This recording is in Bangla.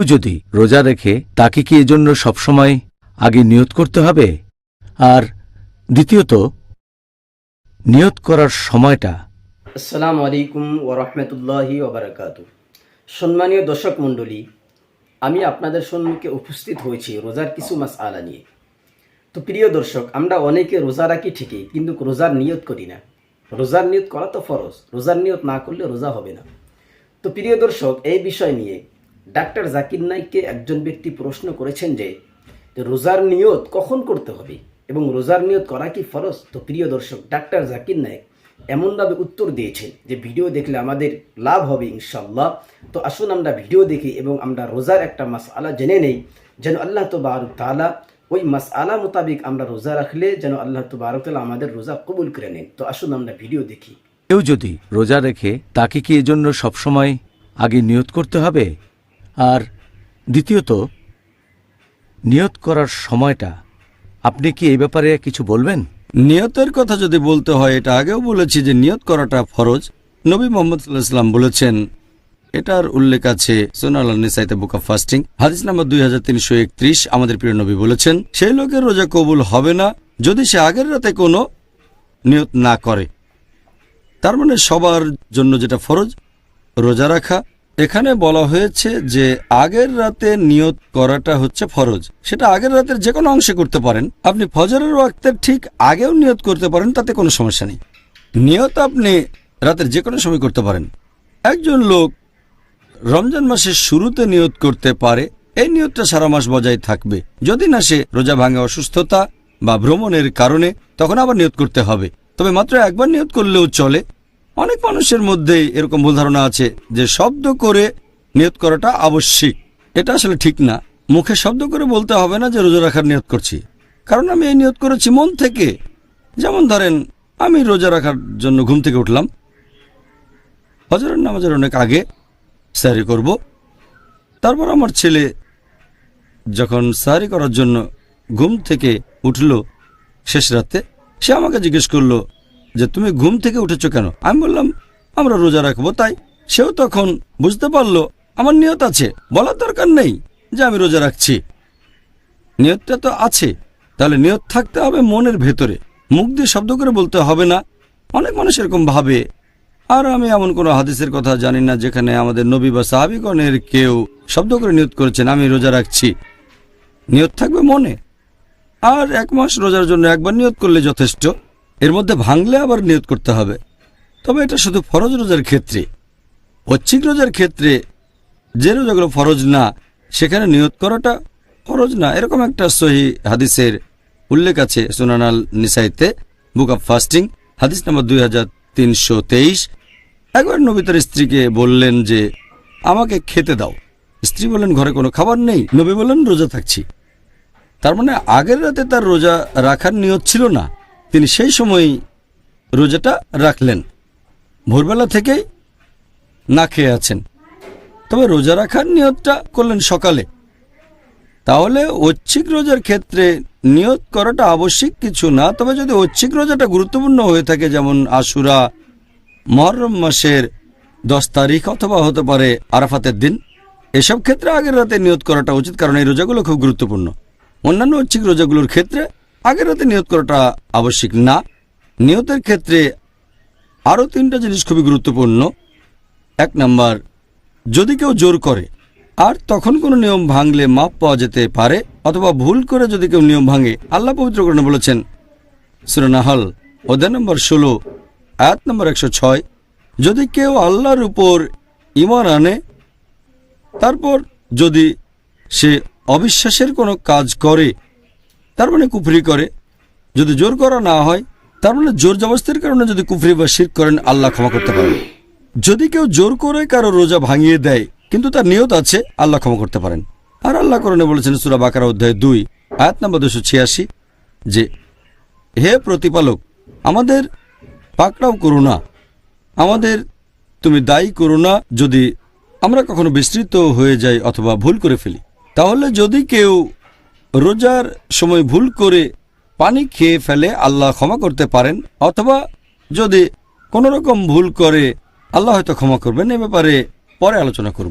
যদি রোজা রেখে তাকে কি এজন্য সবসময় আগে নিয়ত করতে হবে? আর দ্বিতীয়ত, নিয়ত করার সময়টা। আসসালামু আলাইকুম ওরহমতুল্লাহি ওবরাকাতু সম্মানীয় দর্শক মণ্ডলী, আমি আপনাদের সম্মুখে উপস্থিত হয়েছি রোজার কিছু মাস আলা নিয়ে। তো প্রিয় দর্শক, আমরা অনেকে রোজা রাখি ঠিকই, কিন্তু রোজার নিয়ত করি না। রোজার নিয়ত করা তো ফরজ, রোজার নিয়ত না করলে রোজা হবে না। তো প্রিয় দর্শক, এই বিষয় নিয়ে ডাক্তার জাকির নাইককে একজন ব্যক্তি প্রশ্ন করেছেন যে রোজার নিয়ত কখন করতে হবে এবং রোজার নিয়ত করা কি ফরজ? তো প্রিয় দর্শক, ডাক্তার জাকির নায়ক এমনভাবে উত্তর দিয়েছেন যে, ভিডিও দেখলে আমাদের লাভ হবে ইনশাল্লাহ তো আসুন আমরা ভিডিও দেখি এবং আমরা রোজার একটা মাস আলা জেনে নেই। যেন আল্লাহ তো বারুক তালা ওই মাস আলা মোতাবিক আমরা রোজা রাখলে যেন আল্লাহ তো বারুক তালা আমাদের রোজা কবুল করে নেন। তো আসুন আমরা ভিডিও দেখি। কেউ যদি রোজা রেখে তাকে কি এজন্য সবসময় আগে নিয়ত করতে হবে? আর দ্বিতীয়ত, নিয়ত করার সময়টা, আপনি কি এই ব্যাপারে কিছু বলবেন? নিয়তের কথা যদি বলতে হয়, এটা আগেও বলেছি যে নিয়ত করাটা ফরজ। নবী মোহাম্মদ সাল্লাহ ইসলাম বলেছেন, এটার উল্লেখ আছে সোনাল নিসাইতে বুক অফ ফাস্টিং। হাদিস নাম্বার দুই হাজার তিনশো একত্রিশ, আমাদের প্রিয় নবী বলেছেন, সেই লোকের রোজা কবুল হবে না যদি সে আগের রাতে কোনো নিয়ত না করে। তার মানে সবার জন্য যেটা ফরজ, রোজা রাখা এখানে বলা হয়েছে যে আগের রাতে নিয়ত করাটা হচ্ছে ফরজ। সেটা আগের রাতের যে কোনো অংশে করতে পারেন। আপনি ফজরের ওয়াক্তের ঠিক আগেও নিয়ত করতে পারেন, তাতে কোনো সমস্যা নেই। নিয়ত আপনি রাতের যে কোনো সময় করতে পারেন। একজন লোক রমজান মাসের শুরুতে নিয়ত করতে পারে, এই নিয়তটা সারা মাস বজায় থাকবে। যদি না সে রোজা ভাঙে অসুস্থতা বা ভ্রমণের কারণে, তখন আবার নিয়ত করতে হবে। তবে মাত্র একবার নিয়ত করলেও চলে। অনেক মানুষের মধ্যে এরকম ভুল ধারণা আছে যে শব্দ করে নিয়ত করাটা আবশ্যিক। এটা আসলে ঠিক না। মুখে শব্দ করে বলতে হবে না যে রোজা রাখার নিয়ত করছি। কারণ আমি এই নিয়ত করেছি মন থেকে। যেমন ধরেন, আমি রোজা রাখার জন্য ঘুম থেকে উঠলাম। হজরের নামাজের অনেক আগে স্যারি করব। তারপর আমার ছেলে যখন স্যারি করার জন্য ঘুম থেকে উঠল শেষ রাতে, সে আমাকে জিজ্ঞেস করল যে তুমি ঘুম থেকে উঠেছো কেন? আমি বললাম, আমরা রোজা রাখব। তাই সেও তখন বুঝতে পারল, আমার নিয়ত আছে, বলার দরকার নেই যে আমি রোজা রাখছি। নিয়তটা তো আছে, তাহলে নিয়ত থাকতে হবে মনের ভেতরে। মুখ দিয়ে শব্দ করে বলতে হবে না। অনেক মানুষ এরকম ভাবে। আর আমি এমন কোনো হাদিসের কথা জানি না যেখানে আমাদের নবী বা সাহাবিগণের কেউ শব্দ করে নিয়ত করেছেন, আমি রোজা রাখছি। নিয়ত থাকবে মনে। আর এক মাস রোজার জন্য একবার নিয়ত করলে যথেষ্ট। এর মধ্যে ভাঙলে আবার নিয়ত করতে হবে। তবে এটা শুধু ফরজ রোজার ক্ষেত্রে। ঐচ্ছিক রোজার ক্ষেত্রে যে রোজাগুলো ফরজ না, সেখানে নিয়ত করাটা ফরজ না। এরকম একটা সহি হাদিসের উল্লেখ আছে সুনানাল নিসাইতে, বুক অব ফাস্টিং, হাদিস নম্বর দুই হাজার তিনশো তেইশ। একবার নবী তার স্ত্রীকে বললেন যে, আমাকে খেতে দাও। স্ত্রী বললেন, ঘরে কোনো খাবার নেই? নবী বললেন, রোজা থাকছি। তার মানে আগের রাতে তার রোজা রাখার নিয়ত ছিল না। তিনি সেই সময়ই রোজাটা রাখলেন। ভোরবেলা থেকেই না খেয়ে আছেন। তবে রোজা রাখার নিয়তটা করলেন সকালে। তাহলে ঐচ্ছিক রোজার ক্ষেত্রে নিয়ত করাটা আবশ্যিক কিছু না, তবে যদি ঐচ্ছিক রোজাটা গুরুত্বপূর্ণ হয়ে থাকে, যেমন আশুরা, মহরম মাসের দশ তারিখ অথবা হতে পারে আরাফাতের দিন, এসব ক্ষেত্রে আগের রাতে নিয়ত করাটা উচিত, কারণ এই রোজাগুলো খুব গুরুত্বপূর্ণ। অন্যান্য ঐচ্ছিক রোজাগুলোর ক্ষেত্রে আগের রাতে নিয়ত করাটা আবশ্যিক না। নিয়তের ক্ষেত্রে আরও তিনটা জিনিস খুবই গুরুত্বপূর্ণ। এক নাম্বার, যদি কেউ জোর করে আর তখন কোনো নিয়ম ভাঙলে মাপ পাওয়া যেতে পারে, অথবা ভুল করে যদি কেউ নিয়ম ভাঙে, আল্লাহ পবিত্র পবিত্রকরণে বলেছেন সুরনাহল অধ্যায় নম্বর ষোলো, আয়াত নম্বর একশো ছয়, যদি কেউ আল্লাহর উপর ইমান আনে, তারপর যদি সে অবিশ্বাসের কোনো কাজ করে তার মানে কুফরি করে। যদি জোর করা না হয়, তার মানে জোর জবস্তির কারণে যদি কুফরি বা শির করেন, আল্লাহ ক্ষমা করতে পারেন। যদি কেউ জোর করে কারও রোজা ভাঙিয়ে দেয়, কিন্তু তার নিয়ত আছে, আল্লাহ ক্ষমা করতে পারেন। আর আল্লাহ করণে বলেছেন সুরা বাকারা অধ্যায় দুই, আয়াত নম্বর দুশো ছিয়াশি, যে, হে প্রতিপালক, আমাদের পাকড়াও করো না। আমাদের তুমি দায়ী করো না যদি আমরা কখনো বিস্তৃত হয়ে যাই অথবা ভুল করে ফেলি। তাহলে যদি কেউ রোজার সময় ভুল করে পানি খেয়ে ফেলে আল্লাহ ক্ষমা করতে পারেন, অথবা যদি কোনো রকম ভুল করে, আল্লাহ হয়তো ক্ষমা করবেন। এ ব্যাপারে পরে আলোচনা করব।